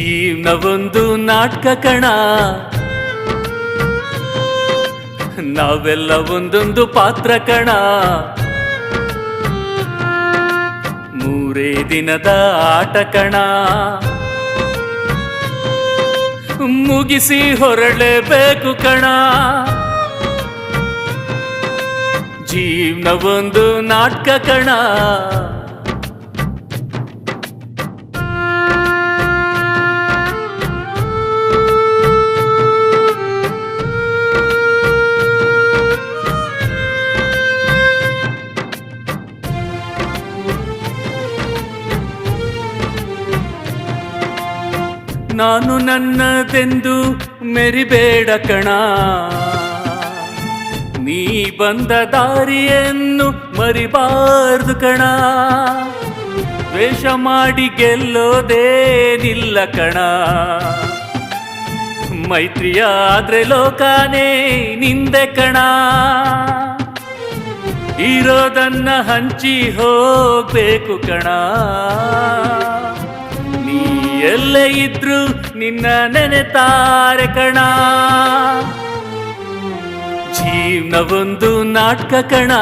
ಜೀವನವೊಂದು ನಾಟಕ ಕಣ. ನಾವೆಲ್ಲ ಒಂದೊಂದು ಪಾತ್ರ ಕಣ. ಮೂರೇ ದಿನದ ಆಟ ಕಣ. ಮುಗಿಸಿ ಹೊರಳೇಬೇಕು ಕಣ. ಜೀವನವೊಂದು ನಾಟಕ ಕಣ. ನಾನು ನನ್ನದೆಂದು ಮೆರಿಬೇಡ ಕಣ. ನೀ ಬಂದ ದಾರಿಯನ್ನು ಮರಿಬಾರ್ದು ಕಣ. ದ್ವೇಷ ಮಾಡಿ ಗೆಲ್ಲೋದೇನಿಲ್ಲ ಕಣ. ಮೈತ್ರಿಯ ಆದ್ರೆ ಲೋಕಾನೇ ನಿಂದೆ ಕಣ. ಇರೋದನ್ನ ಹಂಚಿ ಹೋಗ್ಬೇಕು ಕಣ. ಎಲ್ಲೇ ಇದ್ರು ನಿನ್ನ ನೆನೆತಾರೆ ಕಣ. ಜೀವನವೊಂದು ನಾಟಕ ಕಣ.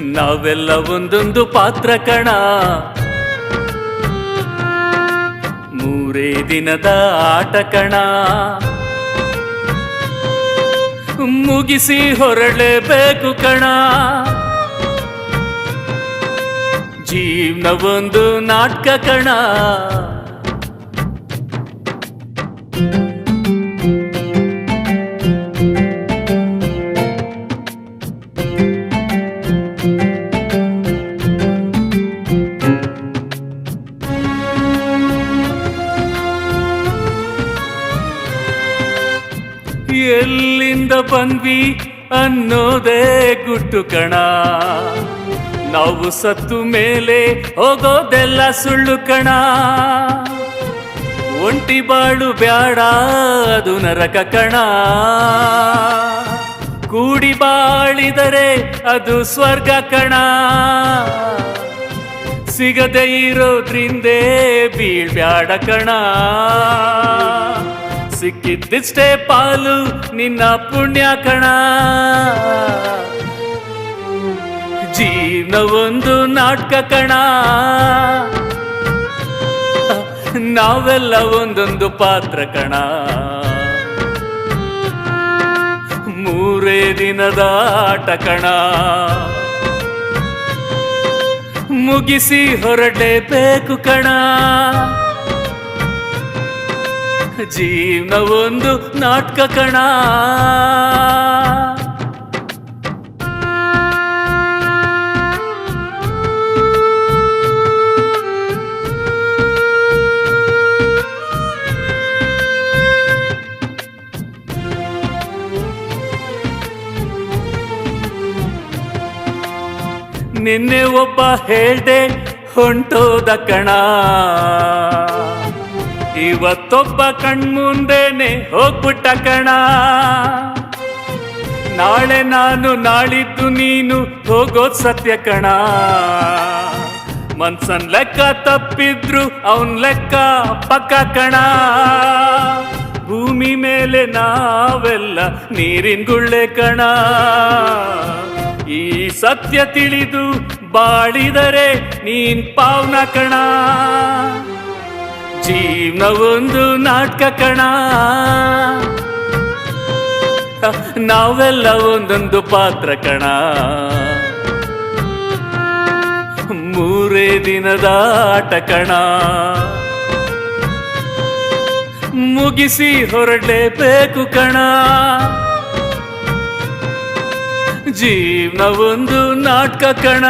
ನಾವೆಲ್ಲ ಒಂದೊಂದು ಪಾತ್ರ ಕಣ. ಮೂರೇ ದಿನದ ಆಟ ಕಣ. ಮುಗಿಸಿ ಹೊರಳೇಬೇಕು ಕಣ. ಜೀವನವೊಂದು ನಾಟಕ ಕಣ. ಎಲ್ಲಿಂದ ಬಂದ್ವಿ ಅನ್ನೋದೇ ಗುಟ್ಟು ಕಣ. ನಾವು ಸತ್ತು ಮೇಲೆ ಹೋಗೋದೆಲ್ಲ ಸುಳ್ಳು ಕಣ. ಒಂಟಿ ಬಾಳು ಬ್ಯಾಡ, ಅದು ನರಕ ಕಣ. ಕೂಡಿ ಬಾಳಿದರೆ ಅದು ಸ್ವರ್ಗ ಕಣ. ಸಿಗದೆ ಇರೋದ್ರಿಂದೇ ಬೀಳ್ಬ್ಯಾಡ ಕಣ. ಸಿಕ್ಕಿದ್ದಿಷ್ಟೇ ಪಾಲು ನಿನ್ನ ಪುಣ್ಯ ಕಣ. ಜೀವನ ಒಂದು ನಾಟಕ ಕಣ. ನಾವೆಲ್ಲ ಒಂದೊಂದು ಪಾತ್ರ ಕಣ. ಮೂರೇ ದಿನದ ಆಟ ಕಣ. ಮುಗಿಸಿ ಹೊರಟೇಬೇಕು ಕಣ. ಜೀವನ ಒಂದು ನಾಟಕ ಕಣ. ನಿನ್ನೆ ಒಬ್ಬ ಹೇಳ್ದೆ ಹೊಂಟೋದ ಕಣ. ಇವತ್ತೊಬ್ಬ ಕಣ್ಮುಂದೇನೆ ಹೋಗ್ಬಿಟ್ಟ ಕಣ. ನಾಳೆ ನಾನು ನಾಳಿದ್ದು ನೀನು ಹೋಗೋದ್ ಸತ್ಯ ಕಣ. ಮನ್ಸನ್ ಲೆಕ್ಕ ತಪ್ಪಿದ್ರು ಅವನ್ ಲೆಕ್ಕ ಪಕ್ಕ ಕಣ. ಭೂಮಿ ಮೇಲೆ ನಾವೆಲ್ಲ ನೀರಿನ್ ಗುಳ್ಳೆ ಕಣ. ಈ ಸತ್ಯ ತಿಳಿದು ಬಾಳಿದರೆ ನೀನ್ ಪಾವ್ನ ಕಣ. ಒಂದು ನಾಟಕ ಕಣ. ನಾವೆಲ್ಲ ಒಂದೊಂದು ಪಾತ್ರ ಕಣ. ಮೂರೇ ದಿನದ ಆಟ ಕಣ. ಮುಗಿಸಿ ಹೊರಡಲೇಬೇಕು ಕಣ. ಜೀವನ ಒಂದು ನಾಟಕ ಕಣ.